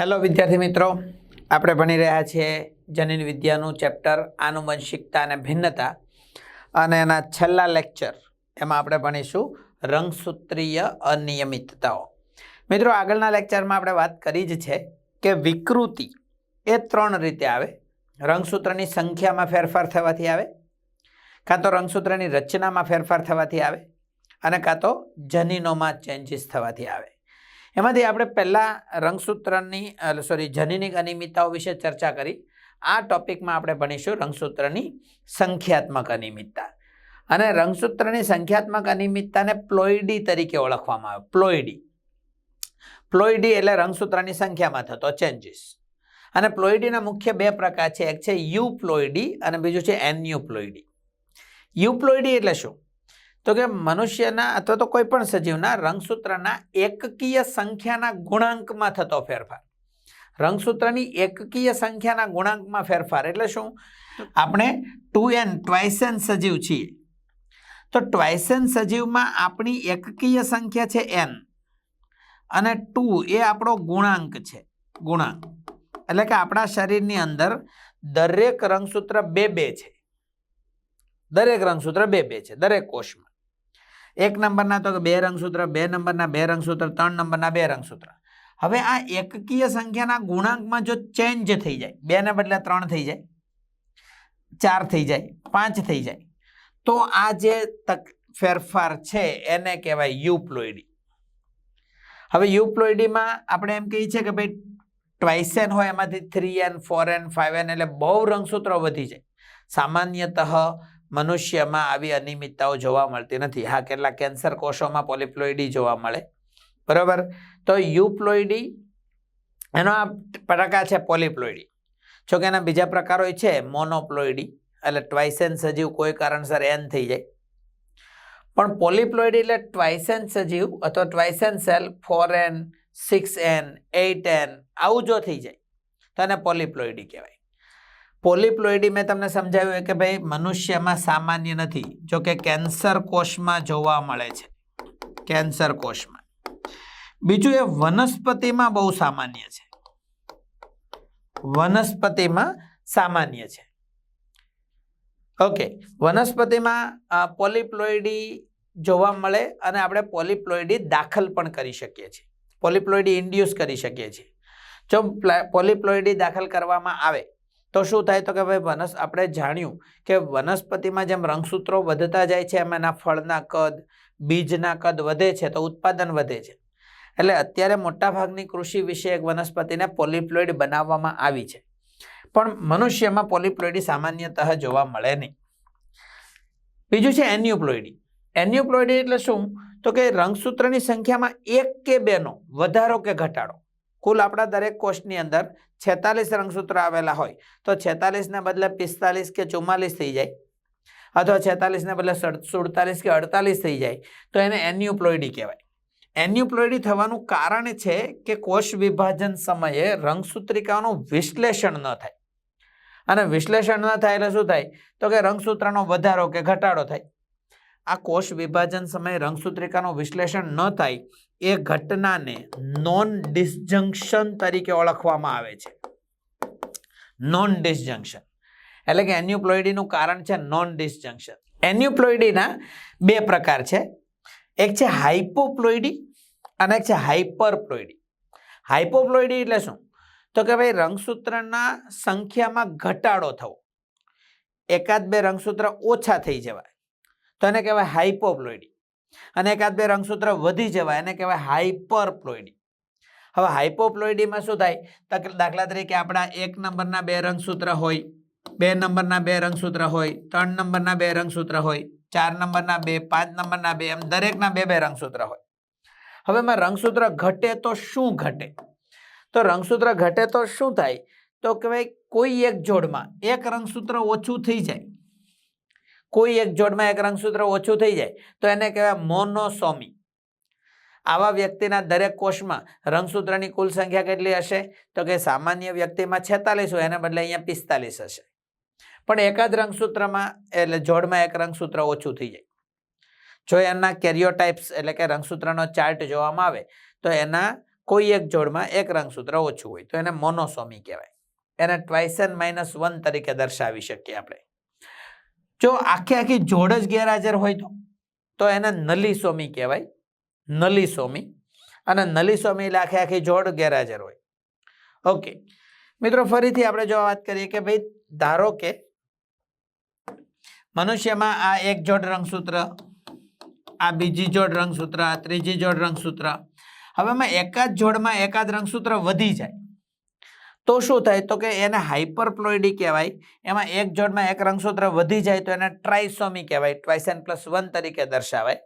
Hello વિદ્યાર્થી મિત્રો. આપણે ભણી રહ્યા છીએ જનીન વિદ્યાનું ચેપ્ટર આનુવંશિકતા અને ભિન્નતા. અને એના છેલ્લા લેક્ચર એમાં આપણે ભણીશું રંગસૂત્રીય અનિયમિતતાઓ. મિત્રો, આગળના લેક્ચરમાં આપણે વાત કરી જ છે કે વિકૃતિ એ ત્રણ રીતે આવે. રંગસૂત્રની સંખ્યામાં ફેરફાર થવાથી આવે. કાં તો રંગસૂત્રની રચનામાં ફેરફાર થવાથી આવે. અને કાં તો જનીનોમાં ચેન્જીસ થવાથી આવે. એમાંથી આપણે પહેલાં રંગસૂત્રની સોરી જનીનિક અનિયમિતતાઓ વિશે ચર્ચા કરી. આ ટોપિકમાં આપણે ભણીશું રંગસૂત્રની સંખ્યાત્મક અનિયમિતતા. અને રંગસૂત્રની સંખ્યાત્મક અનિયમિતતાને પ્લોઇડી તરીકે ઓળખવામાં આવે પ્લોઇડી પ્લોઇડી એટલે રંગસૂત્રની સંખ્યામાં થતો ચેન્જીસ અને પ્લોઇડીના મુખ્ય બે પ્રકાર છે, એક છે યુ પ્લોઈડી અને બીજું છે એનયુ પ્લોઇડી યુ પ્લોઇડી એટલે શું? તો કે મનુષ્યના અથવા તો કોઈ પણ સજીવના રંગસૂત્રના એકકીય સંખ્યાના ગુણાંકમાં થતો ફેરફાર. રંગસૂત્રની એકકીય સંખ્યાના ગુણાંકમાં ફેરફાર એટલે શું? આપણે ટુ એન ટ્વાઇસેન સજીવ છીએ. તો ટ્વાઇસેન સજીવમાં આપણી એકકીય સંખ્યા છે એન અને ટુ એ આપણો ગુણાંક છે, ગુણાંક. એટલે કે આપણા શરીરની અંદર દરેક રંગસૂત્ર બે બે છે. દરેક રંગસૂત્ર બે બે છે, દરેક કોષમાં. એક નંબરના તો બે રંગસૂત્ર, બે નંબરના બે રંગસૂત્ર, ત્રણ નંબરના બે રંગસૂત્ર. હવે આ એકકીય સંખ્યાના ગુણાંકમાં જો ચેન્જ થઈ જાય, બેને બદલે ત્રણ થઈ જાય, ચાર થઈ જાય, પાંચ થઈ જાય, તો આ જે તક ફેરફાર છે એને કહેવાય યુપ્લોઇડી. હવે યુપ્લોઇડીમાં આપણે એમ કહીએ છીએ કે ભાઈ ટ્વાઇસેન હોય, એમાંથી three n four n five n એટલે બહુ રંગસૂત્રો વધી જાય. સામાન્યતઃ મનુષ્યમાં આવી અનિયમિતતાઓ જોવા મળતી નથી. હા, કેટલાક કેન્સર કોષોમાં પોલિપ્લોઇડી જોવા મળે. બરાબર? તો યુપ્લોઇડી, એનો આ પ્રકાર છે પોલિપ્લોઇડી. જો કે એના બીજા પ્રકારો છે, મોનોપ્લોઇડી, એટલે ટ્વાઇસેન સજીવ કોઈ કારણસર એન થઈ જાય. પણ પોલિપ્લોઇડી એટલે ટ્વાઇસેન સજીવ અથવા twice n cell four n six n eight n આવું જો થઈ જાય, તો એને પોલિપ્લોઇડી કહેવાય. પોલિપ્લોઇડી મેં તમને સમજાવ્યું કે ભાઈ મનુષ્યમાં સામાન્ય નથી. જો કે કેન્સર કોષમાં જોવા મળે છે. કેન્સર કોષમાં. બીજું એ વનસ્પતિમાં બહુ સામાન્ય છે. વનસ્પતિમાં સામાન્ય છે. ઓકે વનસ્પતિમાં પોલિપ્લોઇડી જોવા મળે અને આપણે પોલિપ્લોઇડી દાખલ પણ કરી શકીએ છીએ. પોલિપ્લોઇડી ઇન્ડ્યુસ કરી શકીએ છીએ. જો પોલિપ્લોઇડી દાખલ કરવામાં આવે તો શું થાય? તો કે ભાઈ વનસ, આપણે જાણ્યું કે વનસ્પતિમાં જેમ રંગસૂત્રો વધતા જાય છે, એમ એના ફળના કદ, બીજના કદ વધે છે, તો ઉત્પાદન વધે છે. એટલે અત્યારે મોટાભાગની કૃષિ વિષયક વનસ્પતિને પોલિપ્લોઇડ બનાવવામાં આવી છે. પણ મનુષ્યમાં પોલિપ્લોઇડી સામાન્યતઃ જોવા મળે નહીં. બીજું છે એન્યુપ્લોઇડી. એન્યુપ્લોઇડી એટલે શું? તો કે રંગસૂત્રની સંખ્યામાં એક કે બેનો વધારો કે ઘટાડો. કુલ આપણા દરેક કોષની અંદર છેતાલીસ રંગસૂત્ર આવેલા હોય. તો છેતાલીસને બદલે પિસ્તાલીસ કે ચુમ્માલીસ થઈ જાય. અથવા છેતાલીસને બદલે સુડતાલીસ કે અડતાલીસ થઈ જાય. તો એને એન્યુપ્લોઇડી કહેવાય. એન્યુપ્લોઇડી થવાનું કારણ છે કે કોષ વિભાજન સમયે રંગસૂત્રિકાઓનું વિશ્લેષણ ન થાય. અને વિશ્લેષણ ન થાય એટલે શું થાય? તો કે રંગસૂત્રનો વધારો કે ઘટાડો થાય. આ કોષ વિભાજન સમયે રંગસૂત્રિકાનું વિશ્લેષણ ન થાય, એ ઘટનાને નોન ડિસજંક્શન તરીકે ઓળખવામાં આવે છે. નોન ડિસજંક્શન એટલે કે એન્યુપ્લોઇડીનું કારણ છે નોન ડિસજંક્શન એન્યુપ્લોઇડીના બે પ્રકાર છે. એક છે હાઇપોપ્લોઇડી અને એક છે હાઇપરપ્લોઇડી હાઇપોપ્લોઇડી એટલે શું? તો કે ભાઈ રંગસૂત્રના સંખ્યામાં ઘટાડો થવો. એકાદ બે રંગસૂત્ર ઓછા થઈ જવાય. તો એને કહેવાય હાઇપોપ્લોઇડી અને એકાદ બે રંગસૂત્ર વધી જવાય, એને કહેવાય હાઇપરપ્લોઇડી હવે હાઇપોપ્લોઇડીમાં શું થાય? દાખલા તરીકે આપણા એક નંબરના બે રંગસૂત્ર હોય, બે નંબરના બે રંગસૂત્ર હોય, ત્રણ નંબરના બે રંગસૂત્ર હોય, ચાર નંબરના બે, પાંચ નંબરના બે, એમ દરેકના બે બે રંગસૂત્ર હોય. હવે એમાં રંગસૂત્ર ઘટે તો શું ઘટે? તો રંગસૂત્ર ઘટે તો શું થાય? તો કહેવાય કોઈ એક જોડમાં એક રંગસૂત્ર ઓછું થઈ જાય. કોઈ એક જોડમાં એક રંગસૂત્ર ઓછું થઈ જાય, તો એને કહેવાય મોનોસોમી. આવા વ્યક્તિના દરેક કોષમાં રંગસૂત્રની કુલ સંખ્યા કેટલી હશે? તો કે સામાન્ય વ્યક્તિમાં છેતાલીસ હોય, એના બદલે અહીંયા પિસ્તાલીસ હશે. પણ એકાદ રંગસૂત્રમાં, એટલે જોડમાં એક રંગસૂત્ર ઓછું થઈ જાય. જો એના કેરિયોટાઇપ્સ, એટલે કે રંગસૂત્રનો ચાર્ટ જોવામાં આવે, તો એના કોઈ એક જોડમાં એક રંગસૂત્ર ઓછું હોય, તો એને મોનોસોમી કહેવાય. એને ટ્વાઇસન માઇનસ વન તરીકે દર્શાવી શકીએ આપણે. જો આખી આખી જોડ જ ગેરહાજર હોય તો? તો એને સ્વામી કહેવાય. નલીસોમી. અને નલીસોમી એટલે આખે આખી જોડ ગેરહાજર હોય. ઓકે મિત્રો, ફરીથી આપણે જો વાત કરીએ કે ભાઈ, ધારો કે મનુષ્યમાં આ એક જોડ રંગસૂત્ર, આ બીજી જોડ રંગસૂત્ર, આ ત્રીજી જોડ રંગસૂત્ર. હવે એમાં એકાદ જોડમાં એકાદ રંગસૂત્ર વધી જાય. તો શું થાય? તો કે એને હાઇપરપ્લોઇડી કહેવાય. એમાં એક જોડમાં એક રંગસૂત્ર વધી જાય તો એને ટ્રાઇસોમી કહેવાય. ટ્વાઇસન પ્લસ વન તરીકે દર્શાવાય.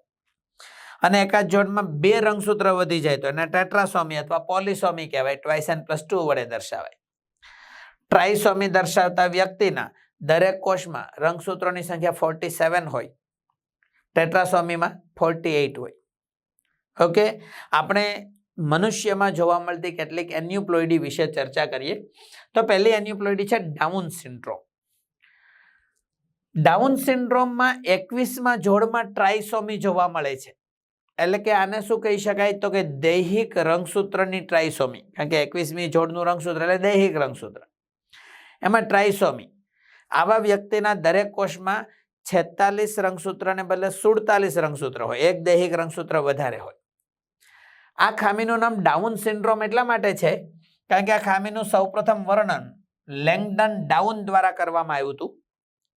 અને એકાદ જોડમાં બે રંગસૂત્ર વધી જાય તો એને ટેટ્રાસોમી અથવા પોલિસોમી કહેવાય. ટ્વાઇસન પ્લસ ટુ વડે દર્શાવાય. ટ્રાઇસોમી દર્શાવતા વ્યક્તિના દરેક કોષમાં રંગસૂત્રોની સંખ્યા ફોર્ટી સેવન હોય. ટેટ્રાસોમીમાં ફોર્ટી એઇટ હોય. ઓકે આપણે મનુષ્યમાં જોવા મળતી કેટલીક એન્યુપ્લોઇડી વિશે ચર્ચા કરીએ. તો પહેલી એન્યુપ્લોઇડી છે ડાઉન સિન્ડ્રોમ. ડાઉન સિન્ડ્રોમમાં એકવીસમાં જોડમાં ટ્રાઇસોમી જોવા મળે છે. એટલે કે આને શું કહી શકાય? તો કે દૈહિક રંગસૂત્રની ટ્રાઇસોમી. કારણ કે એકવીસમી જોડનું રંગસૂત્ર એટલે દૈહિક રંગસૂત્ર. એમાં ટ્રાઇસોમી. આવા વ્યક્તિના દરેક કોષમાં છેતાલીસ રંગસૂત્રને બદલે સુડતાલીસ રંગસૂત્ર હોય. એક દૈહિક રંગસૂત્ર વધારે હોય. આ ખામીનું નામ ડાઉન સિન્ડ્રોમ એટલા માટે છે કારણ કે આ ખામીનું સૌપ્રથમ વર્ણન લેંગડન ડાઉન દ્વારા કરવામાં આવ્યું હતું.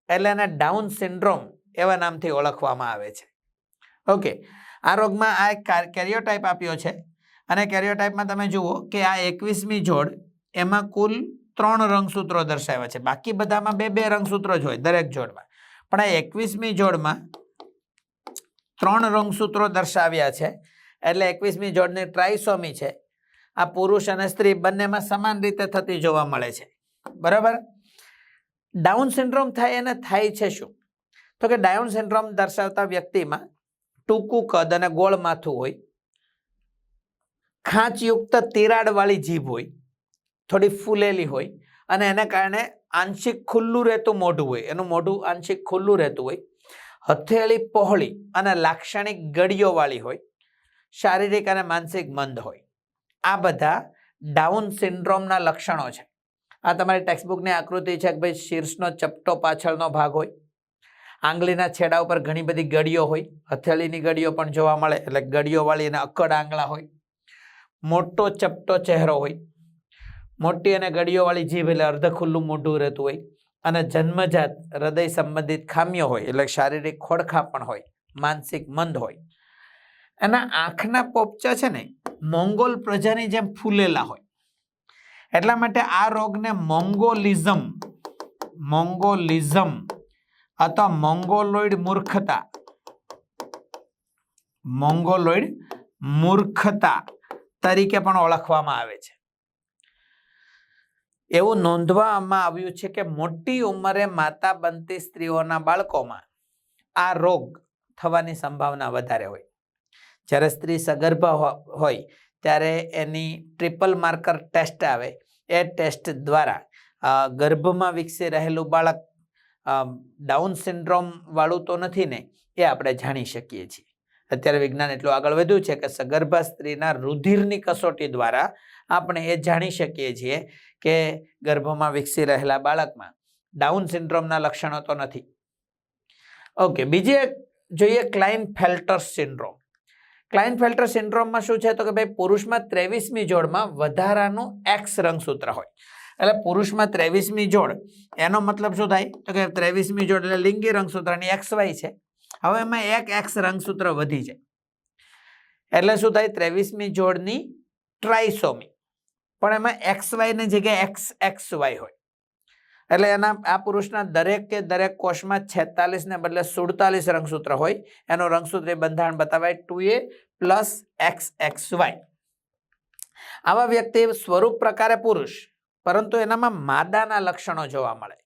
એટલે એને ડાઉન સિન્ડ્રોમ એવા નામથી ઓળખવામાં આવે છે. ઓકે, આ રોગમાં આ એક કેરિયોટાઈપ આપ્યો છે. અને કેરિયોટાઈપમાં તમે જુઓ કે આ એકવીસમી જોડ એમાં કુલ ત્રણ રંગસૂત્રો દર્શાવ્યા છે. બાકી બધામાં બે બે રંગસૂત્રો જ હોય દરેક જોડમાં. પણ આ એકવીસમી જોડમાં ત્રણ રંગસૂત્રો દર્શાવ્યા છે. એટલે એકવીસમી જોડની ટ્રાઇસોમી છે. આ પુરુષ અને સ્ત્રી બંનેમાં સમાન રીતે થતી જોવા મળે છે. બરાબર? ડાઉન સિન્ડ્રોમ થાય એને થાય છે શું? તો કે ડાઉન સિન્ડ્રોમ દર્શાવતા વ્યક્તિમાં ટૂંકું કદ અને ગોળ માથું હોય, ખાંચયુક્ત તિરાડવાળી જીભ હોય, થોડી ફૂલેલી હોય અને એને કારણે આંશિક ખુલ્લું રહેતું મોઢું હોય. એનું મોઢું આંશિક ખુલ્લું રહેતું હોય. હથેળી પહોળી અને લાક્ષણિક ગળીઓવાળી હોય. શારીરિક અને માનસિક મંદ હોય. આ બધા ડાઉન સિન્ડ્રોમના લક્ષણો છે. આ તમારી ટેક્સ્ટબુકની આકૃતિ છે કે ભાઈ શીર્ષનો ચપટો પાછળનો ભાગ હોય. આંગળીના છેડા ઉપર ઘણી બધી ગળીઓ હોય. હથેળીની ગળીઓ પણ જોવા મળે, એટલે ગળીઓવાળી અને અક્કડ આંગળા હોય. મોટો ચપટો ચહેરો હોય. મોટી અને ગળીઓવાળી જીભ એટલે અર્ધ ખુલ્લું મોઢું રહેતું હોય. અને જન્મજાત હૃદય સંબંધિત ખામીઓ હોય, એટલે શારીરિક ખોડખા પણ હોય. માનસિક મંદ હોય. એના આંખના પોપચા છે ને, મોંગોલ પ્રજાની જેમ ફૂલેલા હોય. એટલા માટે આ રોગને મોંગોલિઝમ મોંગોલિઝમ અથવા મોંગોલોઇડ મૂર્ખતા મોંગોલોઇડ મૂર્ખતા તરીકે પણ ઓળખવામાં આવે છે. એવું નોંધવામાં આવ્યું છે કે મોટી ઉંમરે માતા બનતી સ્ત્રીઓના બાળકોમાં આ રોગ થવાની સંભાવના વધારે હોય. જ્યારે સ્ત્રી સગર્ભ હોય, ત્યારે એની ટ્રિપલ માર્કર ટેસ્ટ આવે. એ ટેસ્ટ દ્વારા ગર્ભમાં વિકસી રહેલું બાળક ડાઉન સિન્ડ્રોમ વાળું તો નથી ને, એ આપણે જાણી શકીએ છીએ. અત્યારે વિજ્ઞાન એટલું આગળ વધ્યું છે કે સગર્ભા સ્ત્રીના રુધિરની કસોટી દ્વારા આપણે એ જાણી શકીએ છીએ કે ગર્ભમાં વિકસી રહેલા બાળકમાં ડાઉન સિન્ડ્રોમના લક્ષણો તો નથી. ઓકે, બીજી જોઈએ Klinefelter syndrome Klinefelter સિન્ડ્રોમમાં શું છે? તો કે ભાઈ, પુરુષમાં ત્રેવીસમી જોડમાં વધારાનું એક્સ રંગસૂત્ર હોય. એટલે પુરુષમાં ત્રેવીસમી જોડ, એનો મતલબ શું થાય? તો કે ત્રેવીસમી જોડ એટલે લિંગી રંગસૂત્રની એક્સ વાય છે. હવે એમાં એક એક્સ રંગસૂત્ર વધી જાય. એટલે શું થાય? ત્રેવીસમી જોડની ટ્રાઇસોમી પણ એમાં એક્સ વાયની જગ્યાએ એક્સ એક્સ વાય હોય. એટલે એના આ પુરુષના દરેક કે દરેક કોષમાં છેતાલીસને બદલે સુડતાલીસ રંગસૂત્ર હોય. એનું રંગસૂત્રીય બંધારણ બતાવાય two A plus X X Y. આવા વ્યક્તિ સ્વરૂપ પ્રકારે પુરુષ, પરંતુ એનામાં માદાના લક્ષણો જોવા મળે.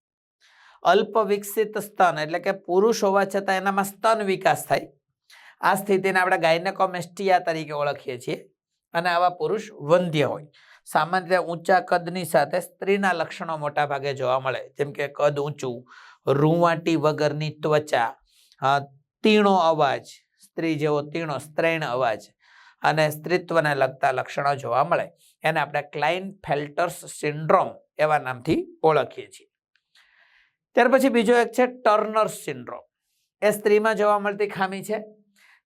અલ્પ વિકસિત સ્તન એટલે કે પુરુષ હોવા છતાં એનામાં સ્તન વિકાસ થાય. આ સ્થિતિને આપણે ગાયનેકોમેસ્ટિયા તરીકે ઓળખીએ છીએ. અને આવા પુરુષ વંધ્ય હોય. સામાન્ય રીતે ઊંચા કદની સાથે સ્ત્રીના લક્ષણો મોટા ભાગે જોવા મળે. જેમ કે કદ ઊંચું, રૂંવાટી વગરની ત્વચા તીણો અવાજ, સ્ત્રી જેવો તીણો, સ્ત્રૈણ અવાજ અને સ્ત્રીત્વને લગતા લક્ષણો જોવા મળે. એને આપણે ક્લાઇન ફેલ્ટર્સ સિન્ડ્રોમ એવા નામથી ઓળખીએ છીએ. ત્યાર પછી બીજો એક છે ટર્નર સિન્ડ્રોમ એ સ્ત્રીમાં જોવા મળતી ખામી છે?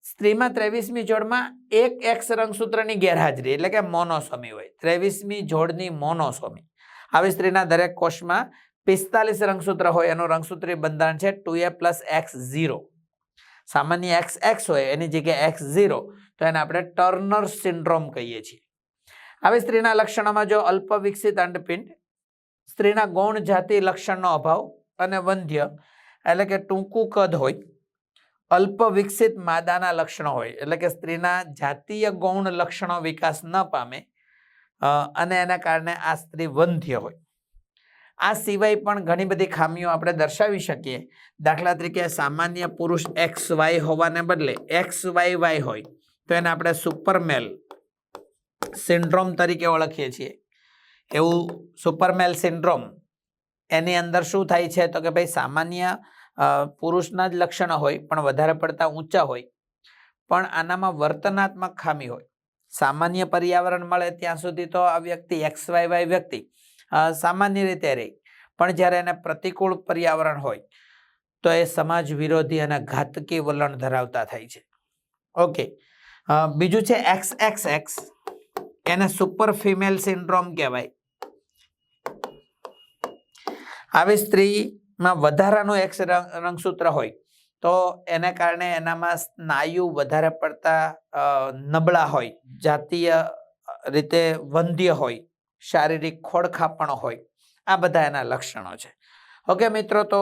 સ્ત્રીમાં ત્રેવીસમી જોડમાં એક એક્સ રંગસૂત્રની ગેરહાજરી, એટલે કે મોનોસોમી હોય. ત્રેવીસમી જોડની મોનોસોમી. આવી સ્ત્રીના દરેક કોષમાં પિસ્તાલીસ રંગસૂત્ર હોય. એનું રંગસૂત્રી બંધારણ છે two A plus X zero. સામાન્ય એક્સ એક્સ હોય, એની જગ્યાએ એક્સ ઝીરો, તો એને આપણે ટર્નર સિન્ડ્રોમ કહીએ છીએ. આવી સ્ત્રીના લક્ષણોમાં જો અલ્પ વિકસિત અંડપિંડ, સ્ત્રીના ગૌણ જાતિ લક્ષણનો અભાવ અને વંધ્ય, એટલે કે ટૂંકું કદ હોય અલ્પ વિકસિત માદાના લક્ષણો હોય, એટલે કે સ્ત્રીના જાતીય ગૌણ લક્ષણો વિકાસ ન પામે અને એના કારણે આ સ્ત્રી વંધ્ય હોય. આ સિવાય પણ ઘણી બધી ખામીઓ આપણે દર્શાવી શકીએ. દાખલા તરીકે સામાન્ય પુરુષ એક્સ વાય હોવાને બદલે એક્સ વાય વાય હોય, તો એને આપણે સુપરમેલ સિન્ડ્રોમ તરીકે ઓળખીએ છીએ. એવું સુપરમેલ સિન્ડ્રોમ, એની અંદર શું થાય છે? તો કે ભાઈ સામાન્ય પુરુષના જ લક્ષણો હોય, પણ વધારે પડતા ઊંચા હોય. પણ આનામાં વર્તનાત્મક ખામી હોય. સામાન્ય પર્યાવરણ મળે ત્યાં સુધી તો આ વ્યક્તિ એક્સ, વાય વાય વ્યક્તિ સામાન્ય રીતે રહે. પણ જ્યારે એને પ્રતિકૂળ પર્યાવરણ હોય, તો એ સમાજ વિરોધી અને ઘાતકી વલણ ધરાવતા થાય છે. ઓકે બીજું છે એક્સ એક્સ એક્સ. એને સુપર ફિમેલ સિન્ડ્રોમ કહેવાય. આવી સ્ત્રીમાં વધારાનું એક્સ રંગ, રંગસૂત્ર હોય, તો એને કારણે એનામાં સ્નાયુ વધારે પડતા નબળા હોય, જાતીય રીતે વંધ્ય હોય, શારીરિક ખોડખાપણ હોય. આ બધા એના લક્ષણો છે. ઓકે, મિત્રો, તો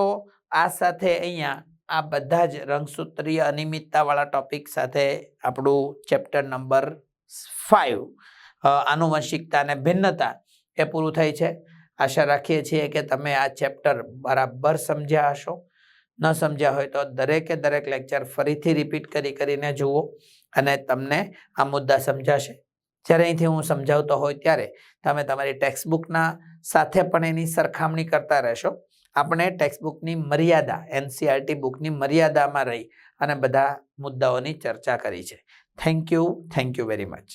આ સાથે અહીંયા આ બધા જ રંગસૂત્રીય અનિયમિતતાવાળા ટોપિક સાથે આપણું ચેપ્ટર નંબર ફાઇવ આનુવંશિકતા અને ભિન્નતા એ પૂરું થઈ છે. આશા રાખીએ છીએ કે તમે આ ચેપ્ટર બરાબર સમજ્યા હશો. ન સમજ્યા હોય તો દરેકે દરેક લેક્ચર ફરીથી રિપીટ કરી કરીને જુઓ અને તમને આ મુદ્દા સમજાશે. જ્યારે અહીંથી હું સમજાવતો હોય ત્યારે તમે તમારી ટેક્સ્ટબુકના સાથે પણ એની સરખામણી કરતા રહેશો. આપણે ટેક્સ્ટબુકની મર્યાદા એનસીઆરટી બુકની મર્યાદામાં રહી અને બધા મુદ્દાઓની ચર્ચા કરી છે. Thank you thank you very much